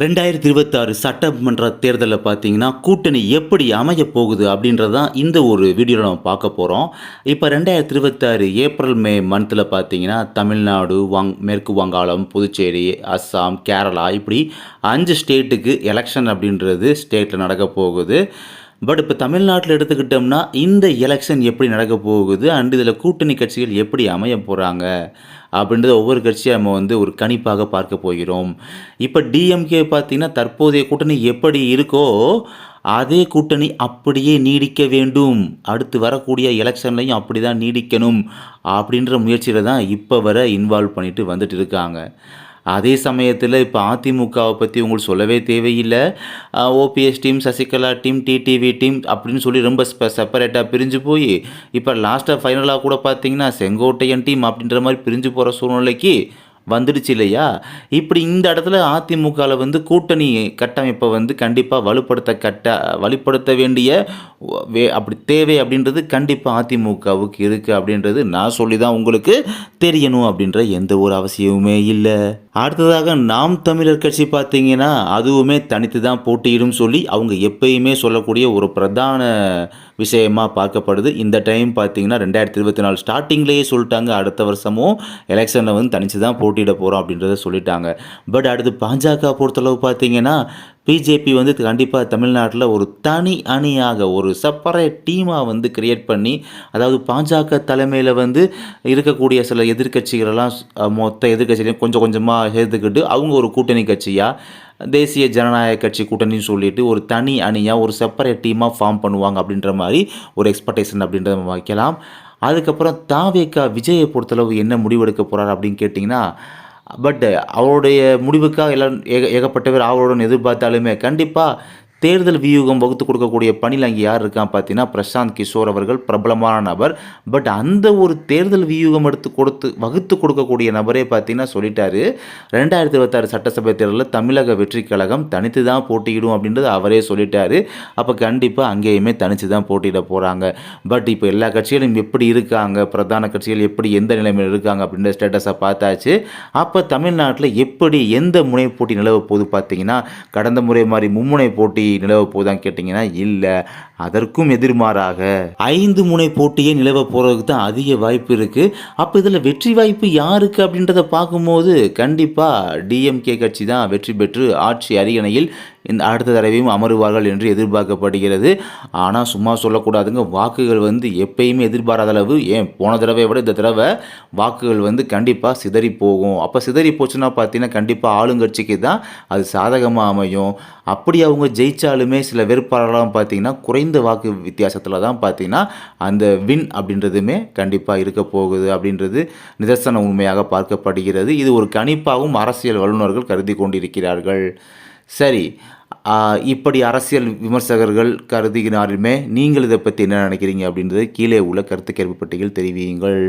ரெண்டாயிரத்தி இருபத்தாறு சட்டமன்ற தேர்தலில் பார்த்தீங்கன்னா கூட்டணி எப்படி அமைய போகுது அப்படின்றது தான் இந்த ஒரு வீடியோவில் நம்ம பார்க்க போகிறோம் இப்போ ரெண்டாயிரத்தி இருபத்தாறு ஏப்ரல் மே மந்தில் பார்த்தீங்கன்னா தமிழ்நாடு வங் மேற்கு வங்காளம் புதுச்சேரி அஸ்ஸாம் கேரளா இப்படி அஞ்சு ஸ்டேட்டுக்கு எலெக்ஷன் அப்படின்றது ஸ்டேட்டில் நடக்க போகுது. பட் இப்போ தமிழ்நாட்டில் எடுத்துக்கிட்டோம்னா இந்த எலெக்ஷன் எப்படி நடக்க போகுது? அண்ட் இதில் கூட்டணி கட்சிகள் எப்படி அமைய போகிறாங்க அப்படின்றத ஒவ்வொரு கட்சியாக நம்ம வந்து ஒரு கணிப்பாக பார்க்க போகிறோம். இப்போ டிஎம்கே பார்த்திங்கன்னா தற்போதைய கூட்டணி எப்படி இருக்கோ அதே கூட்டணி அப்படியே நீடிக்க வேண்டும். அடுத்து வரக்கூடிய எலெக்ஷன்லையும் அப்படி தான் நீடிக்கணும். அப்படின்ற முயற்சியில் தான் இப்போ வர இன்வால்வ் பண்ணிட்டு வந்துட்டு இருக்காங்க. அதே சமயத்தில் இப்போ அதிமுகவை பற்றி உங்களுக்கு சொல்லவே தேவையில்லை. OPS team Sasikala team TTV team அப்படின்னு சொல்லி ரொம்ப ஸ்பெ செப்பரேட்டாக பிரிஞ்சு போய் இப்போ லாஸ்ட்டாக ஃபைனலாக கூட பார்த்தீங்கன்னா செங்கோட்டையன் டீம் அப்படின்ற மாதிரி பிரிஞ்சு போகிற சூழ்நிலைக்கு வந்துடுச்சு இல்லையா? இப்படி இந்த இடத்துல அதிமுகவில் வந்து கூட்டணி கட்டமைப்பை வந்து கண்டிப்பாக வலுப்படுத்த கட்ட வலுப்படுத்த வேண்டிய வே அப்படி தேவை அப்படின்றது கண்டிப்பாக அதிமுகவுக்கு இருக்குது அப்படின்றது நான் சொல்லி தான் உங்களுக்கு தெரியணும் அப்படின்ற எந்த ஒரு அவசியமுமே இல்லை. அடுத்ததாக நாம் தமிழர் கட்சி பார்த்தீங்கன்னா அதுவுமே தனித்து தான் போட்டியிடும் சொல்லி அவங்க எப்பயுமே சொல்லக்கூடிய ஒரு பிரதான விஷயமாக பார்க்கப்படுது. இந்த டைம் பார்த்தீங்கன்னா ரெண்டாயிரத்தி இருபத்தி நாலு ஸ்டார்டிங்லேயே சொல்லிட்டாங்க. அடுத்த வருஷமும் எலெக்ஷனில் வந்து தனித்து தான் போட்டியிட போகிறோம் அப்படின்றத சொல்லிட்டாங்க. பட் அடுத்து பாஜக பொறுத்தளவு பார்த்தீங்கன்னா பிஜேபி வந்து கண்டிப்பாக தமிழ்நாட்டில் ஒரு தனி அணியாக ஒரு செப்பரேட் டீமாக வந்து கிரியேட் பண்ணி அதாவது பாஜக தலைமையில் வந்து இருக்கக்கூடிய சில எதிர்க்கட்சிகளெல்லாம் மொத்த எதிர்க்கட்சிகளையும் கொஞ்சம் கொஞ்சமாக சேர்த்துக்கிட்டு அவங்க ஒரு கூட்டணி கட்சியாக தேசிய ஜனநாயக கட்சி கூட்டணின்னு சொல்லிட்டு ஒரு தனி அணியாக ஒரு செப்பரேட் டீமாக ஃபார்ம் பண்ணுவாங்க அப்படின்ற மாதிரி ஒரு எக்ஸ்பெக்டேஷன் அப்படின்றத வைக்கலாம். அதுக்கப்புறம் தாவேக்கா விஜயை பொறுத்தளவு என்ன முடிவெடுக்க போகிறார் அப்படின்னு கேட்டிங்கன்னா பட் அவருடைய முடிவுக்காக எல்லாம் ஏக ஏகப்பட்டவர் ஆவலுடன் எதிர்பார்த்தாலுமே கண்டிப்பாக தேர்தல் வியூகம் வகுத்து கொடுக்கக்கூடிய பணியில் அங்கே யார் இருக்கான் பார்த்தீங்கன்னா பிரசாந்த் கிஷோர் அவர்கள் பிரபலமான நபர். பட் அந்த ஒரு தேர்தல் வியூகம் எடுத்து கொடுத்து வகுத்து கொடுக்கக்கூடிய நபரே பார்த்தீங்கன்னா சொல்லிட்டாரு. ரெண்டாயிரத்தி இருபத்தாறு சட்டசபை தேர்தலில் தமிழக வெற்றி கழகம் தனித்து தான் போட்டியிடும் அப்படின்றது அவரே சொல்லிட்டாரு. அப்போ கண்டிப்பாக அங்கேயுமே தனித்து தான் போட்டியிட போகிறாங்க பட் இப்போ எல்லா கட்சிகளும் எப்படி இருக்காங்க பிரதான கட்சிகள் எப்படி எந்த நிலைமையில் இருக்காங்க அப்படின்ற ஸ்டேட்டஸை பார்த்தாச்சு. அப்போ தமிழ்நாட்டில் எப்படி எந்த முனை போட்டி நிலவ போகுது பார்த்தீங்கன்னா கடந்த முறை மாதிரி மும்முனை போட்டி நிலவ போகுதான்னு கேட்டிங்கன்னா இல்லை. அதற்கும் எதிர்மாறாக. ஐந்து முனை போட்டியே நிலவ போகிறதுக்கு தான் அதிக வாய்ப்பு இருக்குது அப்போ இதில் வெற்றி வாய்ப்பு யாருக்கு அப்படின்றத பார்க்கும்போது கண்டிப்பாக டிஎம்கே கட்சி தான் வெற்றி பெற்று ஆட்சி அரியணையில் இந்த அடுத்த தடவையும் அமருவார்கள் என்று எதிர்பார்க்கப்படுகிறது. ஆனால் சும்மா சொல்லக்கூடாதுங்க. வாக்குகள் வந்து எப்பயுமே எதிர்பாராத அளவு. ஏன்? போன தடவை விட இந்த தடவை வாக்குகள் வந்து கண்டிப்பாக சிதறி போகும். அப்போ சிதறி போச்சுன்னா பார்த்தீங்கன்னா கண்டிப்பாக ஆளுங்கட்சிக்கு தான் அது சாதகமாக அமையும். அப்படி அவங்க ஜெயித்தாலுமே சில வேட்பாளர்களாம் பார்த்தீங்கன்னா குறைந்த வாக்கு வித்தியாசத்தில் தான் பார்த்தீங்கன்னா அந்த வின் அப்படின்றதுமே கண்டிப்பாக இருக்க போகுது அப்படின்றது நிதர்சன உண்மையாக பார்க்கப்படுகிறது. இது ஒரு கணிப்பாகவும் அரசியல் வல்லுநர்கள் கருதி கொண்டிருக்கிறார்கள். சரி இப்படி அரசியல் விமர்சகர்கள் கருதுகிறாருமே நீங்கள் இதை பற்றி என்ன நினைக்கிறீங்க அப்படின்றது கீழே உள்ள கருத்து கேள்விப்பட்டியில் தெரிவியுங்கள்.